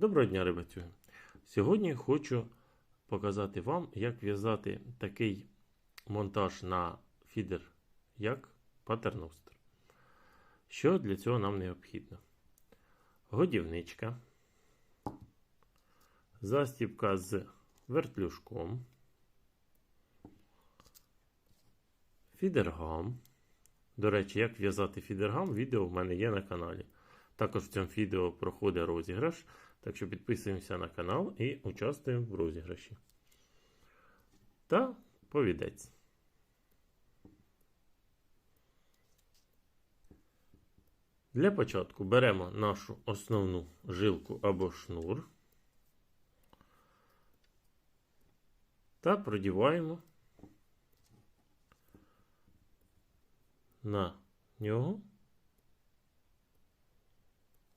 Доброго дня, ребятюги! Сьогодні хочу показати вам, як в'язати такий монтаж на фідер, як патерностер. Що для цього нам необхідно? Годівничка, застібка з вертлюжком, фідергам. До речі, як в'язати фідергам, відео в мене є на каналі. Також в цьому відео проходить розіграш. Так що підписуємося на канал і участвуємо в розіграші. Та повідець. Для початку беремо нашу основну жилку або шнур та продіваємо на нього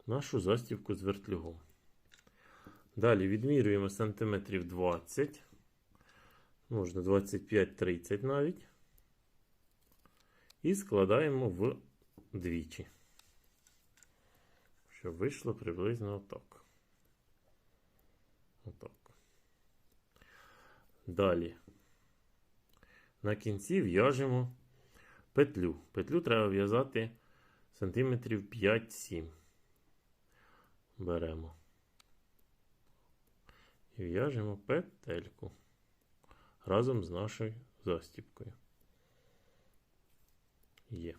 нашу застібку з вертлюгом. Далі відмірюємо сантиметрів 20, можна 25-30 навіть. І складаємо в двічі. Щоб вийшло приблизно отак. Отак. Далі. На кінці в'яжемо петлю. Петлю треба в'язати сантиметрів 5-7. Беремо. І в'яжемо петельку разом з нашою застіпкою. Є.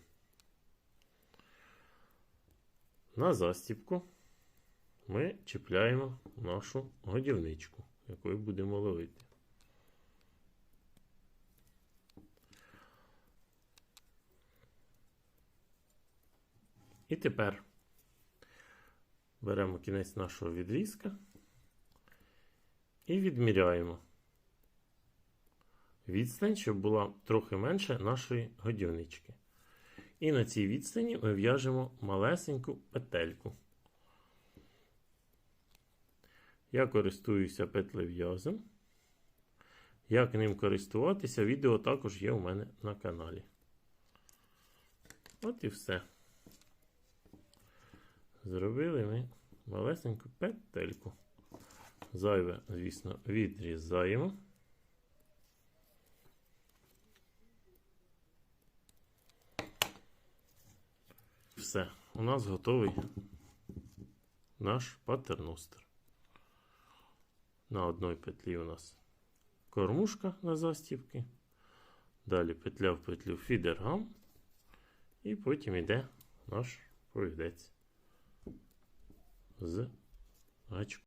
На застіпку ми чіпляємо нашу годівничку, якою будемо ловити. І тепер беремо кінець нашого відрізка і відміряємо відстань, щоб була трохи менше нашої годівнички. І на цій відстані ми в'яжемо малесеньку петельку. Я користуюся петлев'язом. Як ним користуватися, відео також є у мене на каналі. От і все. Зробили ми малесеньку петельку. Зайве, звісно, відрізаємо. Все, у нас готовий наш патерностер. На одній петлі у нас кормушка на застібки. Далі петля в петлю фідергам. І потім йде наш повідець з гачком.